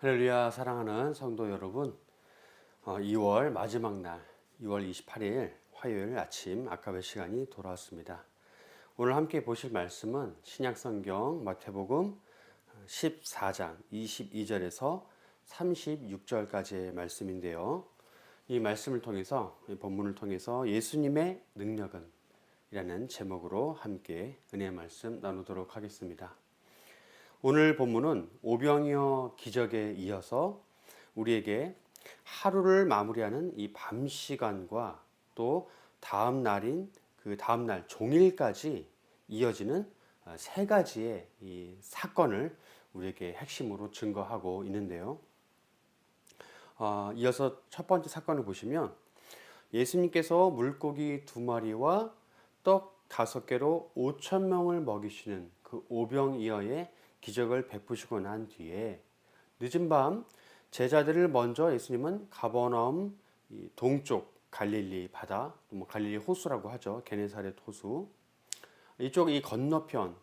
할렐루야 사랑하는 성도 여러분 어, 2월 마지막 날 2월 28일 화요일 아침 아까의 시간이 돌아왔습니다. 오늘 함께 보실 말씀은 신약성경 마태복음 14장 22절에서 36절까지의 말씀인데요. 이 말씀을 통해서 이 본문을 통해서 예수님의 능력은 이라는 제목으로 함께 은혜의 말씀 나누도록 하겠습니다. 오늘 본문은 오병이어 기적에 이어서 우리에게 하루를 마무리하는 이 밤 시간과 또 다음 날인 그 다음 날 종일까지 이어지는 어, 세 가지의 이 사건을 우리에게 핵심으로 증거하고 있는데요. 어, 이어서 첫 번째 사건을 보시면 예수님께서 물고기 두 마리와 떡 다섯 개로 오천 명을 먹이시는 그 오병이어의 기적을 베푸시고 난 뒤에 늦은 밤 제자들을 먼저 예수님은 가버나움 동쪽 갈릴리 바다, 뭐 갈릴리 호수라고 하죠. 게네사렛 호수 이쪽 이 건너편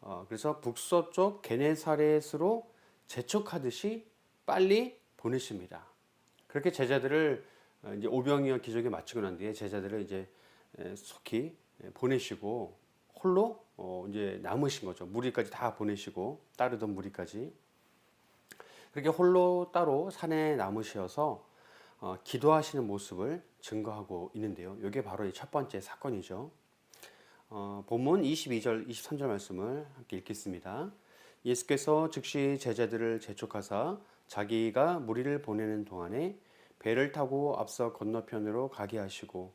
어, 그래서 북서쪽 게네사렛으로 재촉하듯이 빨리 보내십니다. 그렇게 제자들을 어, 이제 오병이어 기적에 마치고 난 뒤에 제자들을 이제 속히 보내시고 홀로 어 이제 남으신 거죠. 무리까지 다 보내시고 따르던 무리까지 그렇게 홀로 따로 산에 남으셔서 어 기도하시는 모습을 증거하고 있는데요. 이게 바로 첫 번째 사건이죠. 어 본문 22절, 23절 말씀을 함께 읽겠습니다. 예수께서 즉시 제자들을 재촉하사 자기가 무리를 보내는 동안에 배를 타고 앞서 건너편으로 가게 하시고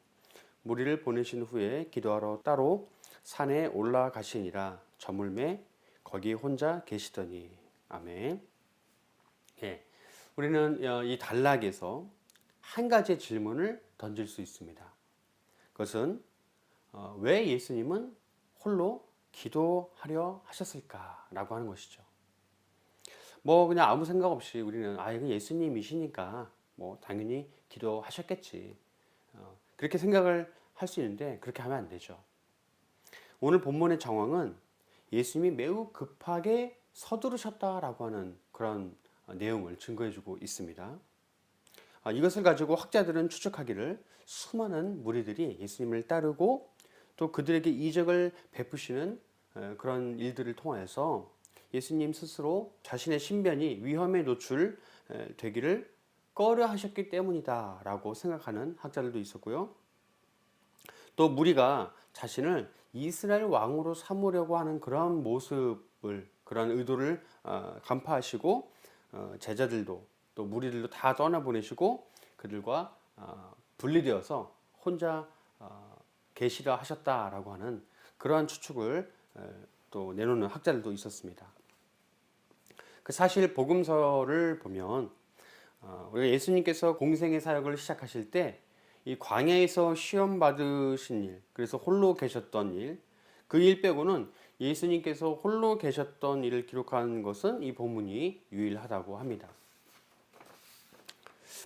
무리를 보내신 후에 기도하러 따로 산에 올라가시니라 저물매 거기 혼자 계시더니 아멘. 예, 우리는 어, 이 단락에서 한 가지 질문을 던질 수 있습니다. 그것은 어, 왜 예수님은 홀로 기도하려 하셨을까라고 하는 것이죠. 뭐 그냥 아무 생각 없이 우리는 아 이건 예수님이시니까 뭐 당연히 기도하셨겠지 어, 그렇게 생각을 할 수 있는데 그렇게 하면 안 되죠. 오늘 본문의 정황은 예수님이 매우 급하게 서두르셨다라고 하는 그런 내용을 증거해주고 있습니다. 아, 이것을 가지고 학자들은 추측하기를 수많은 무리들이 예수님을 따르고 또 그들에게 이적을 베푸시는 그런 일들을 통하여서 예수님 스스로 자신의 신변이 위험에 노출되기를 꺼려 하셨기 때문이다라고 생각하는 학자들도 있었고요. 또 무리가 자신을 이스라엘 왕으로 삼으려고 하는 그런 모습을 그런 의도를 어, 간파하시고 어, 제자들도 또 무리들도 다 떠나보내시고 그들과 어, 분리되어서 혼자 계시라 하셨다라고 하는 그러한 추측을 또 내놓는 학자들도 있었습니다. 그 사실 복음서를 보면 우리가 예수님께서 공생의 사역을 시작하실 때 이 광야에서 시험 받으신 일, 그래서 홀로 계셨던 일, 그 일 빼고는 예수님께서 홀로 계셨던 일을 기록한 것은 이 본문이 유일하다고 합니다.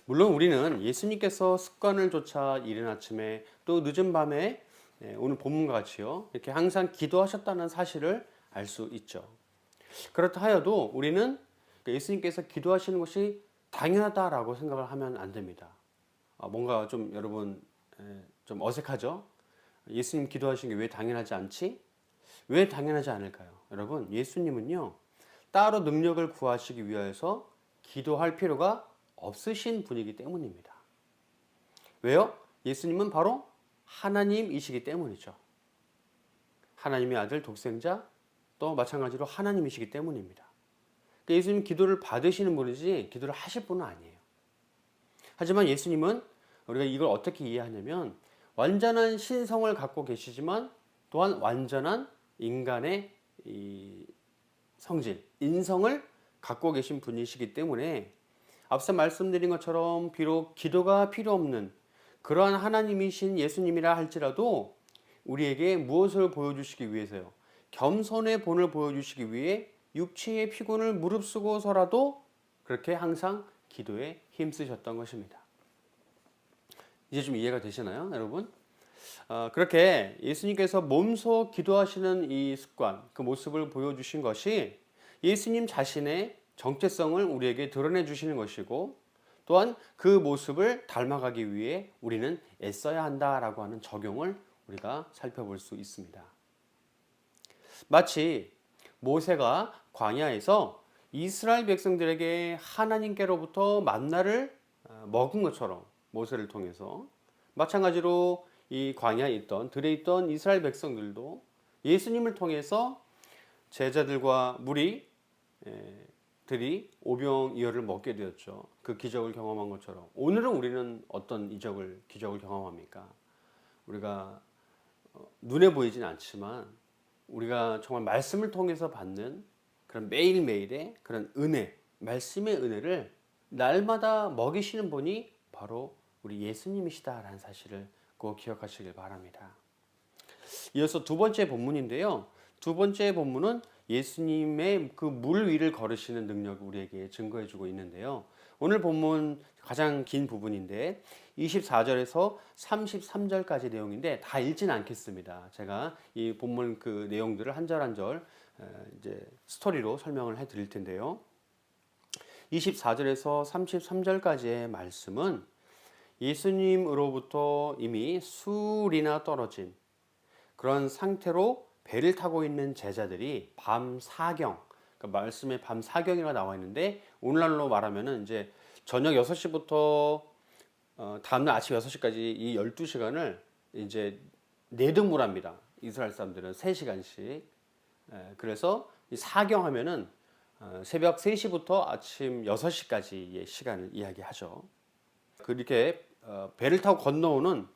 물론 우리는 예수님께서 습관을 쫓아 이른 아침에 또 늦은 밤에 예, 오늘 본문과 같이요 이렇게 항상 기도하셨다는 사실을 알 수 있죠. 그렇다 하여도 우리는 예수님께서 기도하시는 것이 당연하다라고 생각을 하면 안 됩니다. 아, 뭔가 좀 여러분 좀 어색하죠? 예수님 기도하신 게 왜 당연하지 않지? 왜 당연하지 않을까요? 여러분, 예수님은요, 따로 능력을 구하시기 위해서 기도할 필요가 없으신 분이기 때문입니다. 왜요? 예수님은 바로 하나님이시기 때문이죠. 하나님의 아들 독생자 또 마찬가지로 하나님이시기 때문입니다. 그러니까 예수님 기도를 받으시는 분이지 기도를 하실 분은 아니에요. 하지만 예수님은 우리가 이걸 어떻게 이해하냐면 완전한 신성을 갖고 계시지만 또한 완전한 인간의 성질, 인성을 갖고 계신 분이시기 때문에 앞서 말씀드린 것처럼 비록 기도가 필요 없는 그러한 하나님이신 예수님이라 할지라도 우리에게 무엇을 보여주시기 위해서요? 겸손의 본을 보여주시기 위해 육체의 피곤을 무릅쓰고서라도 그렇게 항상 기도에 힘쓰셨던 것입니다. 이제 좀 이해가 되시나요, 여러분? 어, 그렇게 예수님께서 몸소 기도하시는 이 습관, 그 모습을 보여주신 것이 예수님 자신의 정체성을 우리에게 드러내 주시는 것이고 또한 그 모습을 닮아가기 위해 우리는 애써야 한다라고 하는 적용을 우리가 살펴볼 수 있습니다. 마치 모세가 광야에서 이스라엘 백성들에게 하나님께로부터 만나를 어, 먹은 것처럼 모세를 통해서 마찬가지로 이 광야에 있던 들에 있던 이스라엘 백성들도 예수님을 통해서 제자들과 무리 에, 들이 오병이어를 먹게 되었죠. 그 기적을 경험한 것처럼 오늘은 우리는 어떤 이적을 기적을 경험합니까? 우리가 어, 눈에 보이진 않지만 우리가 정말 말씀을 통해서 받는 그런 매일매일의 그런 은혜, 말씀의 은혜를 날마다 먹이시는 분이 바로 우리 예수님이시다라는 사실을 꼭 기억하시길 바랍니다. 이어서 두 번째 본문인데요. 두 번째 본문은 예수님의 그 물 위를 걸으시는 능력을 우리에게 증거해 주고 있는데요. 오늘 본문 가장 긴 부분인데 24절에서 33절까지 내용인데 다 읽진 않겠습니다. 제가 이 본문 그 내용들을 한 절 한 절 이제 스토리로 설명을 해 드릴 텐데요. 24절에서 33절까지의 말씀은 예수님으로부터 이미 술이나 떨어진 그런 상태로 배를 타고 있는 제자들이 밤 사경, 그러니까 말씀에 밤 사경이라 나와 있는데 오늘날로 말하면은 이제 저녁 6시부터 어, 다음날 아침 6시까지 이 12시간을 이제 내등물 합니다. 이스라엘 사람들은 3시간씩. 예, 그래서 이 사경하면은 어, 새벽 3시부터 아침 6시까지의 시간을 이야기하죠. 그렇게 어, 배를 타고 건너오는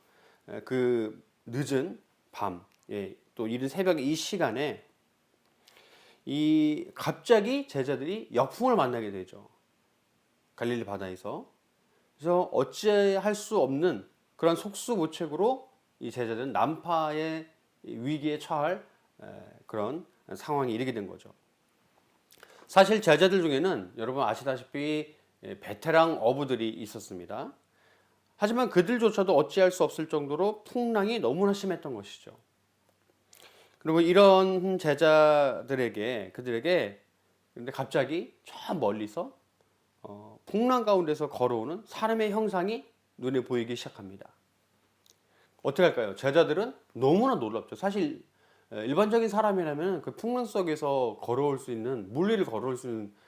에, 그 늦은 밤, 예, 또 이른 새벽 이 시간에 이 갑자기 제자들이 역풍을 만나게 되죠. 갈릴리 바다에서. 그래서 어찌할 수 없는 그런 속수무책으로 이 제자들은 난파의 위기에 처할 에, 그런 상황에 이르게 된 거죠. 사실 제자들 중에는 여러분 아시다시피 예, 베테랑 어부들이 있었습니다. 하지만 그들조차도 어찌할 수 없을 정도로 풍랑이 너무나 심했던 것이죠. 그리고 이런 제자들에게 그들에게 근데 갑자기 저 멀리서 어, 풍랑 가운데서 걸어오는 사람의 형상이 눈에 보이기 시작합니다. 어떻게 할까요? 제자들은 너무나 놀랍죠. 사실 에, 일반적인 사람이라면 그 풍랑 속에서 걸어올 수 있는 물리를 걸어올 수 있는 어,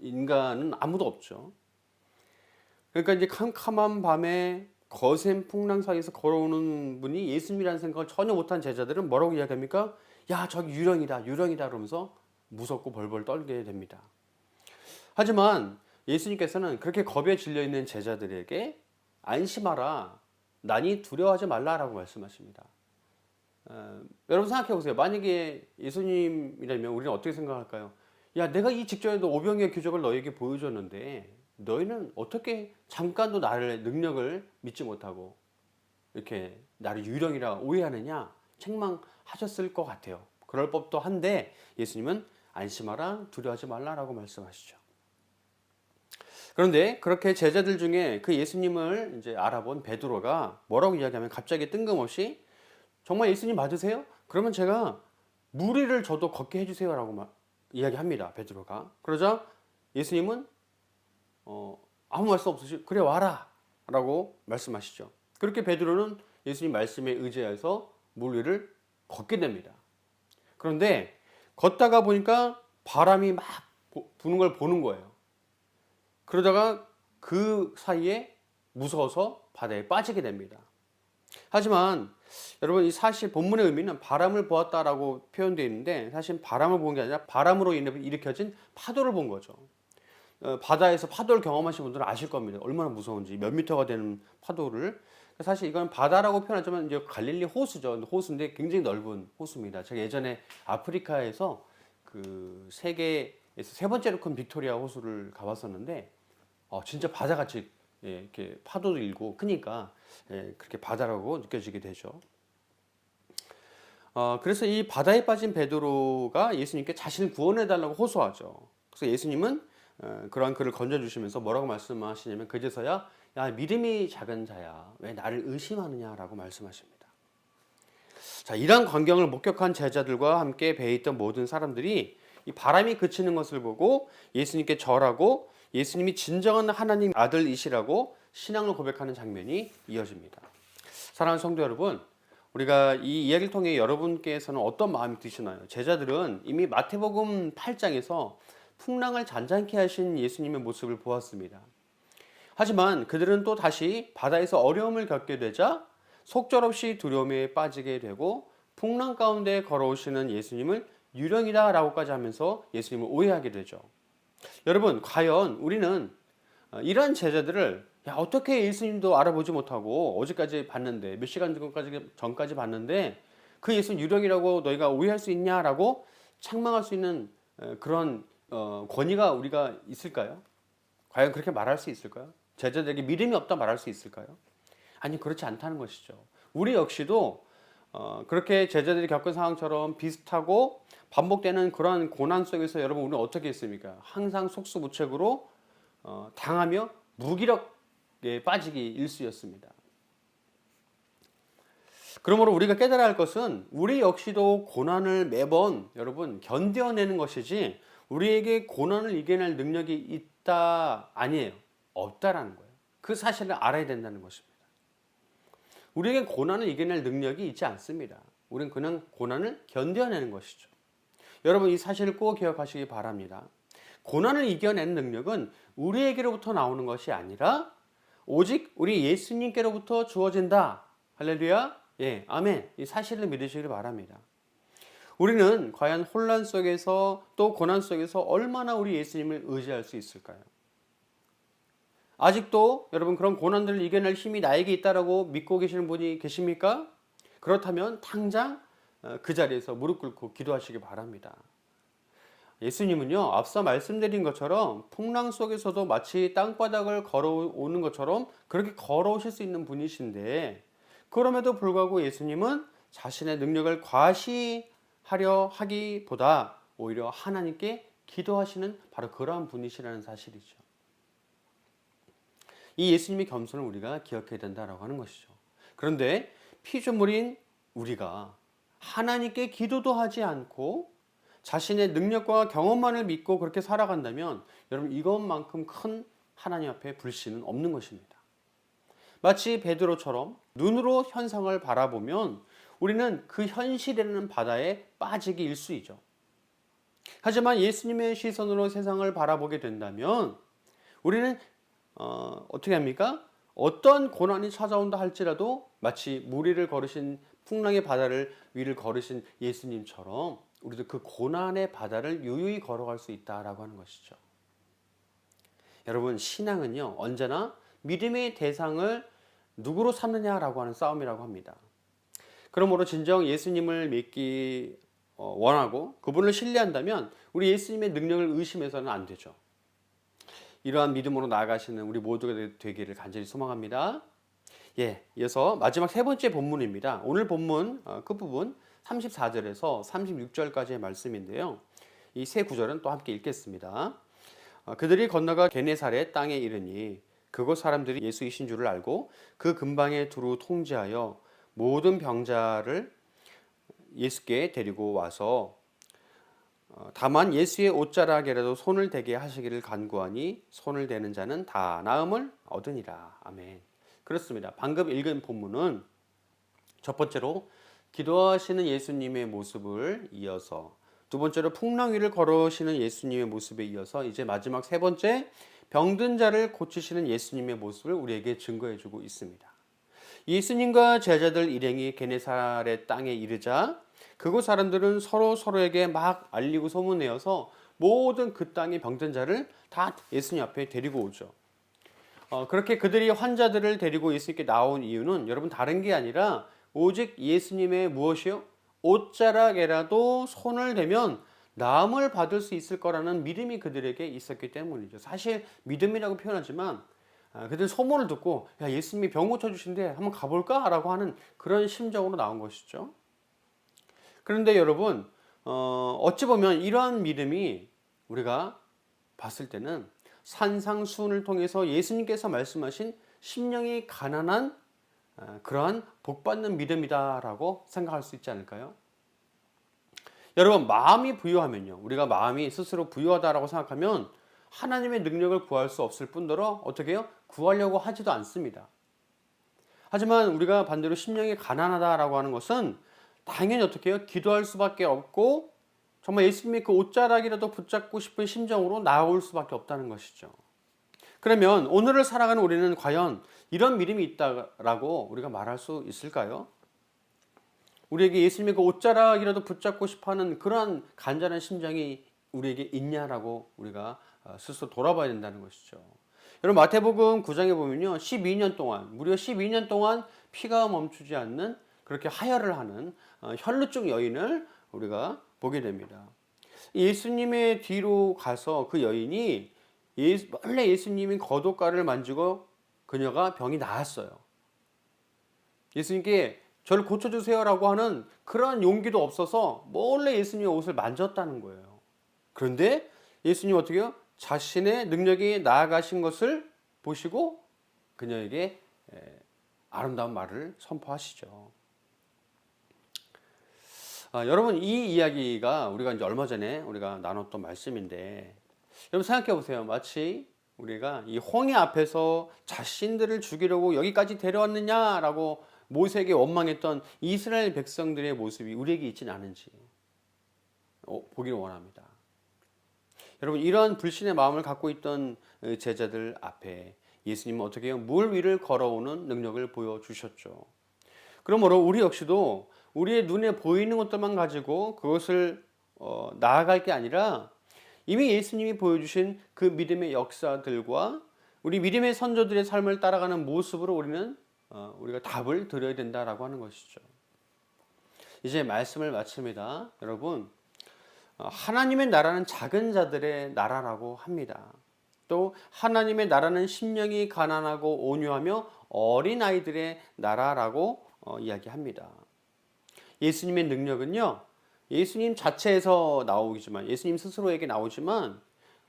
인간은 아무도 없죠. 그러니까 이제 캄캄한 밤에 거센 풍랑 사이에서 걸어오는 분이 예수님이라는 생각을 전혀 못한 제자들은 뭐라고 이야기합니까? 야 저기 유령이다 유령이다 그러면서 무섭고 벌벌 떨게 됩니다. 하지만 예수님께서는 그렇게 겁에 질려 있는 제자들에게 안심하라 난이 두려워하지 말라라고 말씀하십니다. 어, 여러분 생각해 보세요. 만약에 예수님이라면 우리는 어떻게 생각할까요? 야 내가 이 직전에도 오병이의 기적을 너에게 보여줬는데 너희는 어떻게 잠깐도 나를 능력을 믿지 못하고 이렇게 나를 유령이라 오해하느냐 책망하셨을 것 같아요. 그럴 법도 한데 예수님은 안심하라 두려워하지 말라라고 말씀하시죠. 그런데 그렇게 제자들 중에 그 예수님을 이제 알아본 베드로가 뭐라고 이야기하면 갑자기 뜬금없이 정말 예수님 맞으세요? 그러면 제가 무리를 저도 걷게 해주세요라고 이야기합니다. 베드로가 그러자 예수님은 어, 아무 말씀 없으시 그래 와라 라고 말씀하시죠. 그렇게 베드로는 예수님 말씀에 의지해서 물 위를 걷게 됩니다. 그런데 걷다가 보니까 바람이 막 부는 걸 보는 거예요. 그러다가 그 사이에 무서워서 바다에 빠지게 됩니다. 하지만 여러분 이 사실 본문의 의미는 바람을 보았다라고 표현되어 있는데 사실 바람을 본 게 아니라 바람으로 인해 일으켜진 파도를 본 거죠. 어, 바다에서 파도를 경험하신 분들은 아실 겁니다. 얼마나 무서운지 몇 미터가 되는 파도를 사실 이건 바다라고 표현하지만 이제 갈릴리 호수죠. 호수인데 굉장히 넓은 호수입니다. 제가 예전에 아프리카에서 그 세계에서 세 번째로 큰 빅토리아 호수를 가봤었는데 어, 진짜 바다같이 예, 이렇게 파도도 일고 크니까 예, 그렇게 바다라고 느껴지게 되죠. 어, 그래서 이 바다에 빠진 베드로가 예수님께 자신을 구원해 달라고 호소하죠. 그래서 예수님은 어, 그러한 그를 건져주시면서 뭐라고 말씀하시냐면 그제서야 야 믿음이 작은 자야 왜 나를 의심하느냐라고 말씀하십니다. 자 이러한 광경을 목격한 제자들과 함께 배에 있던 모든 사람들이 이 바람이 그치는 것을 보고 예수님께 절하고 예수님이 진정한 하나님 아들이시라고 신앙을 고백하는 장면이 이어집니다. 사랑하는 성도 여러분, 우리가 이 이야기를 통해 여러분께서는 어떤 마음이 드시나요? 제자들은 이미 마태복음 8장에서 풍랑을 잔잔케 하신 예수님의 모습을 보았습니다. 하지만 그들은 또 다시 바다에서 어려움을 겪게 되자 속절없이 두려움에 빠지게 되고 풍랑 가운데 걸어오시는 예수님을 유령이다 라고까지 하면서 예수님을 오해하게 되죠. 여러분, 과연 우리는 어, 이러한 제자들을 야, 어떻게 예수님도 알아보지 못하고 어제까지 봤는데 몇 시간 전까지 전까지 봤는데 그 예수는 유령이라고 너희가 오해할 수 있냐라고 책망할 수 있는 어, 그런 어, 권위가 우리가 있을까요? 과연 그렇게 말할 수 있을까요? 제자들에게 믿음이 없다 말할 수 있을까요? 아니 그렇지 않다는 것이죠. 우리 역시도 어, 그렇게 제자들이 겪은 상황처럼 비슷하고 반복되는 그러한 고난 속에서 여러분 우리는 어떻게 했습니까? 항상 속수무책으로 어, 당하며 무기력에 빠지기 일쑤였습니다. 그러므로 우리가 깨달아야 할 것은 우리 역시도 고난을 매번 여러분 견뎌내는 것이지 우리에게 고난을 이겨낼 능력이 있다 아니에요. 없다라는 거예요. 그 사실을 알아야 된다는 것입니다. 우리에게 고난을 이겨낼 능력이 있지 않습니다. 우리는 그냥 고난을 견뎌내는 것이죠. 여러분 이 사실을 꼭 기억하시기 바랍니다. 고난을 이겨내는 능력은 우리에게로부터 나오는 것이 아니라 오직 우리 예수님께로부터 주어진다. 할렐루야. 예, 아멘. 이 사실을 믿으시길 바랍니다. 우리는 과연 혼란 속에서 또 고난 속에서 얼마나 우리 예수님을 의지할 수 있을까요? 아직도 여러분 그런 고난들을 이겨낼 힘이 나에게 있다라고 믿고 계시는 분이 계십니까? 그렇다면 당장 어, 그 자리에서 무릎 꿇고 기도하시기 바랍니다. 예수님은요, 앞서 말씀드린 것처럼 풍랑 속에서도 마치 땅바닥을 걸어오는 것처럼 그렇게 걸어오실 수 있는 분이신데, 그럼에도 불구하고 예수님은 자신의 능력을 과시하려 하기보다 오히려 하나님께 기도하시는 바로 그러한 분이시라는 사실이죠. 이 예수님의 겸손을 우리가 기억해야 된다라고 하는 것이죠. 그런데 피조물인 우리가 하나님께 기도도 하지 않고 자신의 능력과 경험만을 믿고 그렇게 살아간다면 여러분 이것만큼 큰 하나님 앞에 불신은 없는 것입니다. 마치 베드로처럼 눈으로 현상을 바라보면 우리는 그 현실이라는 바다에 빠지기 일수이죠. 하지만 예수님의 시선으로 세상을 바라보게 된다면 우리는 어, 어떻게 합니까? 어떤 고난이 찾아온다 할지라도 마치 물 위를 걸으신 풍랑의 바다를 위를 걸으신 예수님처럼 우리도 그 고난의 바다를 유유히 걸어갈 수 있다라고 하는 것이죠. 여러분 신앙은요 언제나 믿음의 대상을 누구로 삼느냐라고 하는 싸움이라고 합니다. 그러므로 진정 예수님을 믿기 어, 원하고 그분을 신뢰한다면 우리 예수님의 능력을 의심해서는 안 되죠. 이러한 믿음으로 나아가시는 우리 모두가 되기를 간절히 소망합니다. 예, 이어서 마지막 세 번째 본문입니다. 오늘 본문 어, 끝부분 34절에서 36절까지의 말씀인데요. 이 세 구절은 또 함께 읽겠습니다. 어, 그들이 건너가 게네사렛 땅에 이르니 그곳 사람들이 예수이신 줄을 알고 그 근방에 두루 통제하여 모든 병자를 예수께 데리고 와서 어, 다만 예수의 옷자락에라도 손을 대게 하시기를 간구하니 손을 대는 자는 다 나음을 얻으니라. 아멘. 그렇습니다. 방금 읽은 본문은 첫 번째로 기도하시는 예수님의 모습을 이어서 두 번째로 풍랑 위를 걸어오시는 예수님의 모습에 이어서 이제 마지막 세 번째 병든 자를 고치시는 예수님의 모습을 우리에게 증거해 주고 있습니다. 예수님과 제자들 일행이 게네사렛 땅에 이르자 그곳 사람들은 서로 서로에게 막 알리고 소문내어서 모든 그 땅의 병든 자를 다 예수님 앞에 데리고 오죠. 어, 그렇게 그들이 환자들을 데리고 예수님께 나온 이유는 여러분 다른 게 아니라 오직 예수님의 무엇이요? 옷자락에라도 손을 대면 나음을 받을 수 있을 거라는 믿음이 그들에게 있었기 때문이죠. 사실 믿음이라고 표현하지만 아, 그들 소문을 듣고 야 예수님이 병 고쳐 주신데 한번 가볼까 라고 하는 그런 심정으로 나온 것이죠. 그런데 여러분 어, 어찌 보면 이러한 믿음이 우리가 봤을 때는 산상수훈을 통해서 예수님께서 말씀하신 심령이 가난한 어, 그러한 복받는 믿음이다라고 생각할 수 있지 않을까요? 여러분 마음이 부유하면요. 우리가 마음이 스스로 부유하다라고 생각하면 하나님의 능력을 구할 수 없을 뿐더러 어떻게 해요? 구하려고 하지도 않습니다. 하지만 우리가 반대로 심령이 가난하다라고 하는 것은 당연히 어떻게 해요? 기도할 수밖에 없고 정말 예수님의 그 옷자락이라도 붙잡고 싶은 심정으로 나올 수밖에 없다는 것이죠. 그러면 오늘을 살아가는 우리는 과연 이런 믿음이 있다라고 우리가 말할 수 있을까요? 우리에게 예수님의 그 옷자락이라도 붙잡고 싶어하는 그러한 간절한 심정이 우리에게 있냐라고 우리가 어, 스스로 돌아봐야 된다는 것이죠. 여러분 마태복음 9장에 보면요. 12년 동안 무려 12년 동안 피가 멈추지 않는 그렇게 하혈을 하는 어, 혈루증 여인을 우리가 보게 됩니다. 예수님의 뒤로 가서 그 여인이 예수, 원래 예수님이 거독가를 만지고 그녀가 병이 나았어요. 예수님께 저를 고쳐주세요라고 하는 그런 용기도 없어서 몰래 예수님의 옷을 만졌다는 거예요. 그런데 예수님 어떻게 요 자신의 능력이 나아가신 것을 보시고 그녀에게 아름다운 말을 선포하시죠. 아, 여러분 이 이야기가 우리가 이제 얼마 전에 우리가 나눴던 말씀인데 여러분 생각해 보세요. 마치 우리가 이 홍해 앞에서 자신들을 죽이려고 여기까지 데려왔느냐라고 모세에게 원망했던 이스라엘 백성들의 모습이 우리에게 있지는 않은지 어, 보기를 원합니다. 여러분 이런 불신의 마음을 갖고 있던 제자들 앞에 예수님은 어떻게? 물 위를 걸어오는 능력을 보여주셨죠. 그러므로 우리 역시도 우리의 눈에 보이는 것들만 가지고 그것을 어, 나아갈 게 아니라 이미 예수님이 보여주신 그 믿음의 역사들과 우리 믿음의 선조들의 삶을 따라가는 모습으로 우리는 어, 우리가 답을 드려야 된다라고 하는 것이죠. 이제 말씀을 마칩니다. 여러분, 어, 하나님의 나라는 작은 자들의 나라라고 합니다. 또 하나님의 나라는 심령이 가난하고 온유하며 어린 아이들의 나라라고 어, 이야기합니다. 예수님의 능력은요, 예수님 자체에서 나오지만 예수님 스스로에게 나오지만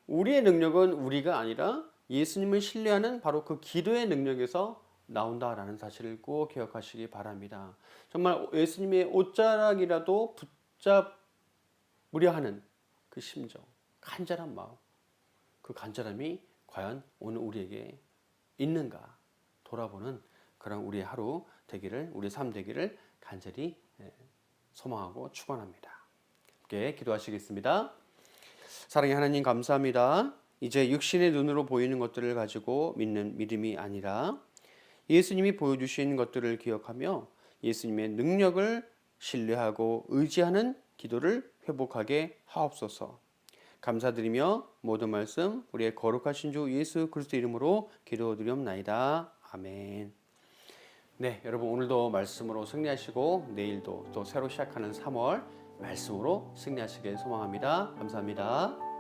우리의 능력은 우리가 아니라 예수님을 신뢰하는 바로 그 기도의 능력에서 나온다라는 사실을 꼭 기억하시기 바랍니다. 정말 예수님의 옷자락이라도 붙잡으려 하는 그 심정, 간절한 마음, 그 간절함이 과연 오늘 우리에게 있는가 돌아보는 그런 우리의 하루 되기를, 우리 삶 되기를 간절히 예, 소망하고 축원합니다. 함께 기도하시겠습니다. 사랑의 하나님 감사합니다. 이제 육신의 눈으로 보이는 것들을 가지고 믿는 믿음이 아니라 예수님이 보여주신 것들을 기억하며 예수님의 능력을 신뢰하고 의지하는 기도를 회복하게 하옵소서. 감사드리며 모든 말씀 우리의 거룩하신 주 예수 그리스도 이름으로 기도드리옵나이다. 아멘. 네, 여러분 오늘도 말씀으로 승리하시고 내일도 또 새로 시작하는 3월 말씀으로 승리하시길 소망합니다. 감사합니다.